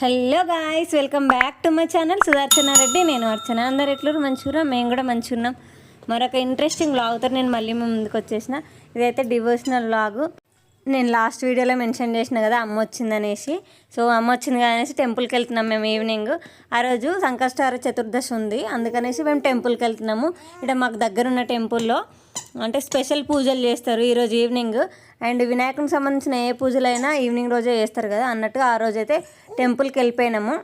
Hello guys welcome back to my channel. Sudarshana Reddy. నేను అర్చన. అందరు ఎట్లూరు మంచిగా మేము కూడా మంచిగా ఉన్నాం మరొక ఇంట్రెస్టింగ్ బ్లాగ్తో నేను మళ్ళీ ముందుకు వచ్చేసిన. ఇదైతే డివోషనల్ బ్లాగు నేను లాస్ట్ వీడియోలో మెన్షన్ చేసిన కదా అమ్మ వచ్చిందనేసి. సో అమ్మ వచ్చింది కదా అనేసి టెంపుల్కి వెళ్తున్నాం మేము ఈవినింగ్ ఆ రోజు సంకష్టార చతుర్దశి ఉంది. అందుకనేసి మేము టెంపుల్కి వెళ్తున్నాము. ఇక్కడ మాకు దగ్గరున్న టెంపుల్లో అంటే స్పెషల్ పూజలు చేస్తారు ఈరోజు ఈవినింగ్ అండ్ వినాయకునికి సంబంధించిన ఏ పూజలైనా ఈవినింగ్ రోజే చేస్తారు కదా. అన్నట్టుగా ఆ రోజు అయితే టెంపుల్కి వెళ్ళిపోయినాము.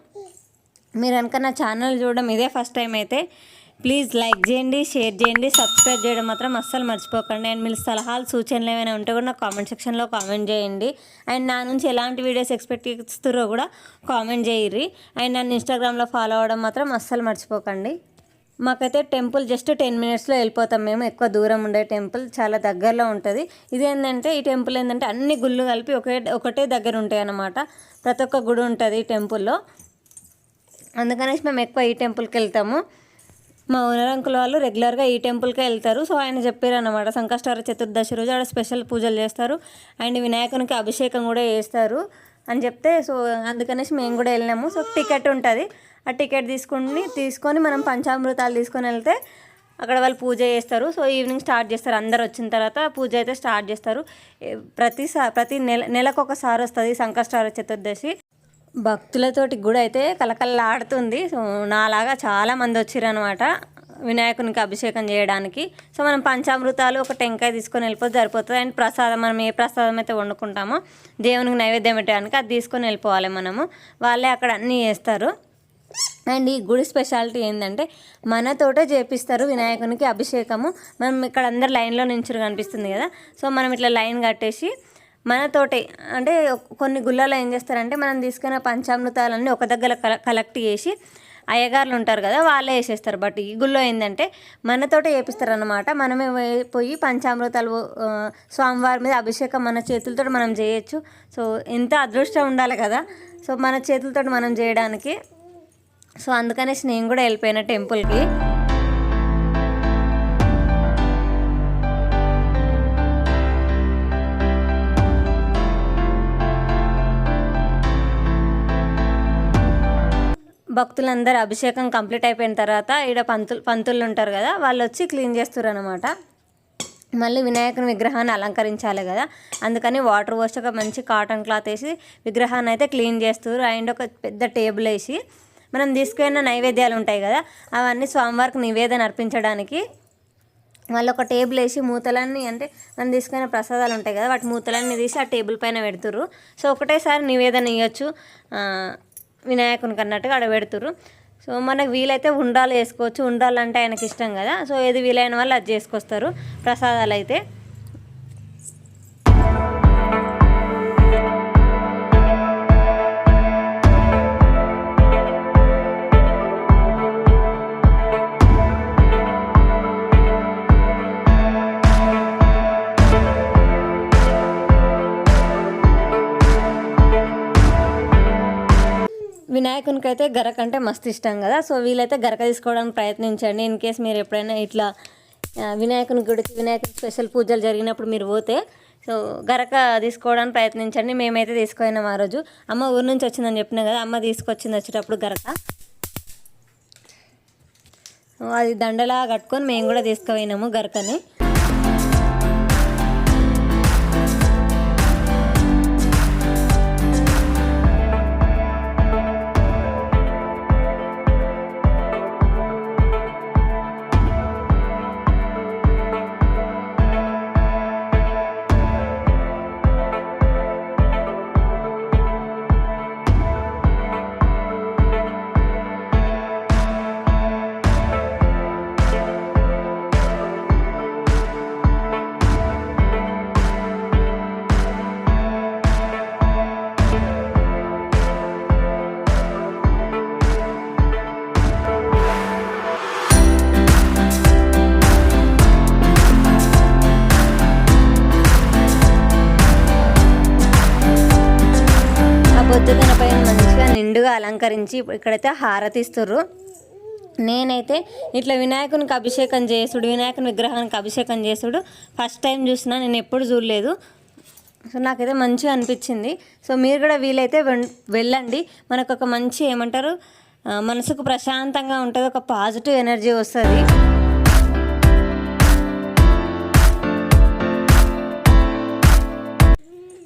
మీరు కనుక నా ఛానల్ చూడడం ఇదే ఫస్ట్ టైం అయితే ప్లీజ్ లైక్ చేయండి షేర్ చేయండి సబ్స్క్రైబ్ చేయడం మాత్రం అస్సలు మర్చిపోకండి. అండ్ మీరు సలహాలు సూచనలు ఏమైనా ఉంటే కూడా నాకు కామెంట్ సెక్షన్లో కామెంట్ చేయండి. అండ్ నా నుంచి ఎలాంటి వీడియోస్ ఎక్స్పెక్ట్ చేస్తారో కూడా కామెంట్ చేయర్రి. అండ్ నన్ను ఇన్స్టాగ్రామ్లో ఫాలో అవ్వడం మాత్రం అస్సలు మర్చిపోకండి. మాకైతే టెంపుల్ జస్ట్ టెన్ మినిట్స్లో వెళ్ళిపోతాం మేము. ఎక్కువ దూరం ఉండే టెంపుల్ చాలా దగ్గరలో ఉంటుంది. ఇది ఏంటంటే ఈ టెంపుల్ ఏంటంటే అన్ని గుళ్ళు కలిపి ఒకే ఒకటే దగ్గర ఉంటాయి అన్నమాట. ప్రతి ఒక్క గుడి ఉంటుంది ఈ టెంపుల్లో. అందుకనేసి మేము ఎక్కువ ఈ టెంపుల్కి వెళ్తాము. మా ఓనర్ అంకుల్ వాళ్ళు రెగ్యులర్గా ఈ టెంపుల్కే వెళ్తారు. సో ఆయన చెప్పారు అనమాట సంకష్టార చతుర్దశి రోజు ఆడ స్పెషల్ పూజలు చేస్తారు. అండ్ వినాయకునికి అభిషేకం కూడా చేస్తారు అని చెప్తే సో అందుకనేసి మేము కూడా వెళ్ళినాము. సో టికెట్ ఉంటుంది. ఆ టికెట్ తీసుకుని తీసుకొని మనం పంచామృతాలు తీసుకొని వెళ్తే అక్కడ వాళ్ళు పూజ చేస్తారు. సో ఈవినింగ్ స్టార్ట్ చేస్తారు. అందరు వచ్చిన తర్వాత పూజ అయితే స్టార్ట్ చేస్తారు. ప్రతిసారి ప్రతి నెల నెలకు ఒకసారి వస్తుంది సంకష్టార చతుర్దశి. భక్తులతోటి గుడి అయితే కలకల్లాడుతుంది. సో నాలాగా చాలా మంది వచ్చారు అనమాట వినాయకునికి అభిషేకం చేయడానికి. సో మనం పంచామృతాలు ఒక టెంకాయ తీసుకొని వెళ్ళిపోతే సరిపోతుంది. అండ్ ప్రసాదం మనం ఏ ప్రసాదం అయితే వండుకుంటామో దేవునికి నైవేద్యం పెట్టడానికి అది తీసుకొని వెళ్ళిపోవాలి మనము. వాళ్ళే అక్కడ అన్నీ చేస్తారు. అండ్ ఈ గుడి స్పెషాలిటీ ఏంటంటే మనతోటే చేపిస్తారు వినాయకునికి అభిషేకము. మనం ఇక్కడ అందరు లైన్లో నించురు కనిపిస్తుంది కదా. సో మనం ఇట్లా లైన్ కట్టేసి మనతోటే అంటే కొన్ని గుళ్ళలో ఏం చేస్తారంటే మనం తీసుకున్న పంచామృతాలన్నీ ఒక దగ్గర కల కలెక్ట్ చేసి అయ్యగారులు ఉంటారు కదా వాళ్ళే వేసేస్తారు. బట్ ఈ గుళ్ళో ఏంటంటే మనతోటే వేపిస్తారనమాట మనమే పోయి- పోయి పంచామృతాలు స్వామివారి మీద అభిషేకం మన చేతులతో మనం చేయొచ్చు. సో ఎంత అదృష్టం ఉండాలి కదా. సో మన చేతులతో మనం చేయడానికి. సో అందుకనేసి నేను కూడా వెళ్ళిపోయిన టెంపుల్కి. భక్తులందరూ అభిషేకం కంప్లీట్ అయిపోయిన తర్వాత ఈడ పంతులు పంతులు ఉంటారు కదా వాళ్ళు వచ్చి క్లీన్ చేస్తారు అనమాట మళ్ళీ వినాయకుని విగ్రహాన్ని అలంకరించాలి కదా అందుకని వాటర్ పోసి ఒక మంచి కాటన్ క్లాత్ వేసి విగ్రహాన్ని అయితే క్లీన్ చేస్తారు అండ్ ఒక పెద్ద టేబుల్ వేసి మనం తీసుకున్న నైవేద్యాలు ఉంటాయి కదా అవన్నీ స్వామివారికి నివేదన అర్పించడానికి. వాళ్ళు ఒక టేబుల్ వేసి మూతలన్నీ అంటే మనం తీసుకునే ప్రసాదాలు ఉంటాయి కదా వాటి మూతలన్నీ తీసి ఆ టేబుల్ పైన పెడుతుర్రు. సో ఒకటేసారి నివేదన ఇవ్వచ్చు వినాయకునికి అన్నట్టుగా ఆడ పెడుతురు సో మనకు వీలైతే ఉండాలు వేసుకోవచ్చు. ఉండాలంటే ఆయనకి ఇష్టం కదా. సో ఏది వీలైన వాళ్ళు అది చేసుకొస్తారు. ప్రసాదాలు అయితే. వినాయకునికి అయితే గరక అంటే మస్తు ఇష్టం కదా. సో వీలైతే గరక తీసుకోవడానికి ప్రయత్నించండి. ఇన్ కేస్ మీరు ఎప్పుడైనా ఇట్లా వినాయకుని గుడికి వినాయకుని స్పెషల్ పూజలు జరిగినప్పుడు మీరు పోతే సో గరక తీసుకోవడానికి ప్రయత్నించండి. మేమైతే తీసుకున్నాం ఆ రోజు. అమ్మ ఊరి నుంచి వచ్చిందని చెప్పినా కదా అమ్మ తీసుకొచ్చింది వచ్చేటప్పుడు గరక. అది దండలా కట్టుకొని మేము కూడా తీసుకుపోయినాము గరకని. నిండుగా అలంకరించి ఇక్కడైతే హారతి ఇస్తుర్రు నేనైతే ఇట్లా వినాయకునికి అభిషేకం చేసుడు వినాయకుని విగ్రహానికి అభిషేకం చేసుడు ఫస్ట్ టైం చూసిన నేను ఎప్పుడు చూడలేదు. సో నాకైతే మంచిగా అనిపించింది. సో మీరు కూడా వీలైతే వెళ్ళండి. మనకు ఒక మంచి ఏమంటారు మనసుకు ప్రశాంతంగా ఉంటుంది ఒక పాజిటివ్ ఎనర్జీ వస్తుంది.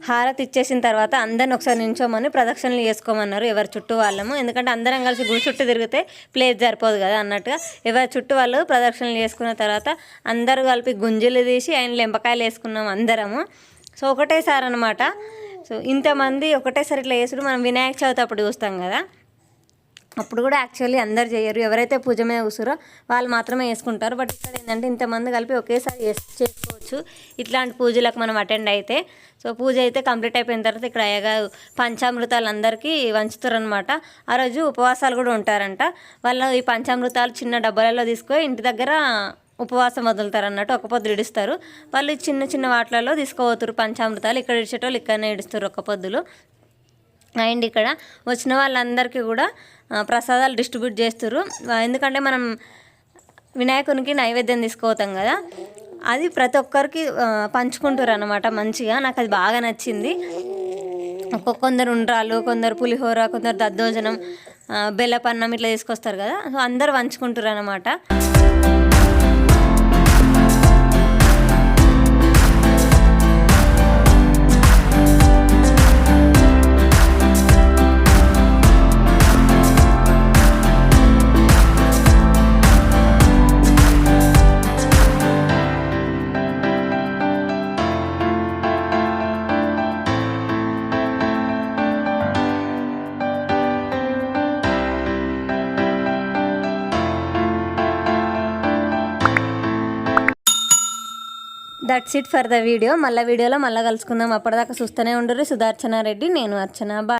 హారతి ఇచ్చేసిన తర్వాత అందరిని ఒకసారి నించోమని ప్రదక్షిణలు చేసుకోమన్నారు. ఎవరి చుట్టూ వాళ్ళము. ఎందుకంటే అందరం కలిసి గుడి చుట్టూ తిరిగితే ప్లేస్ సరిపోదు కదా అన్నట్టుగా. ఎవరి చుట్టూ వాళ్ళు ప్రదక్షిణలు చేసుకున్న తర్వాత అందరూ కలిపి గుంజులు తీసి ఆయన లెంపకాయలు వేసుకున్నాం అందరము. సో ఒకటేసారి అనమాట సో ఇంతమంది ఒకటేసారి ఇట్లా వేసుడు మనం వినాయక చవితి అప్పుడు చూస్తాం కదా. అప్పుడు కూడా యాక్చువల్లీ అందరు చేయరు. ఎవరైతే పూజ మీద కూర్చురో వాళ్ళు మాత్రమే వేసుకుంటారు బట్ ఇక్కడ ఏంటంటే ఇంతమంది కలిపి ఒకేసారి చేసుకోవచ్చు. ఇట్లాంటి పూజలకు మనం అటెండ్ అయితే సో పూజ అయితే కంప్లీట్ అయిపోయిన తర్వాత ఇక్కడ అయ్యగా పంచామృతాలు అందరికీ వంచుతారు అనమాట ఆ రోజు ఉపవాసాలు కూడా ఉంటారంట. వాళ్ళు ఈ పంచామృతాలు చిన్న డబ్బాలలో తీసుకొని ఇంటి దగ్గర ఉపవాసం వదులుతారు అన్నట్టు ఒక పొద్దు ఇడుస్తారు. వాళ్ళు చిన్న చిన్న వాటిలలో తీసుకోపోతారు. పంచామృతాలు ఇక్కడ ఇడిచేటోళ్ళు ఇక్కడనే ఇడుస్తారు ఒక పొద్దులు. అండ్ ఇక్కడ వచ్చిన వాళ్ళందరికీ కూడా ప్రసాదాలు డిస్ట్రిబ్యూట్ చేస్తారు. ఎందుకంటే మనం వినాయకునికి నైవేద్యం తీసుకుపోతాం కదా. అది ప్రతి ఒక్కరికి పంచుకుంటారు అనమాట మంచిగా. నాకు అది బాగా నచ్చింది. కొందరు ఉండ్రాలు కొందరు పులిహోర కొందరు దద్దోజనం బెల్లపన్నం ఇట్లా తీసుకొస్తారు కదా. సో అందరు పంచుకుంటారు అనమాట that's it for the video మళ్ళీ వీడియోలో మళ్ళీ కలుసుకుందాం. అప్పటిదాకా చూస్తూనే ఉండరు సుదర్శన రెడ్డి. నేను అర్చన. బాయ్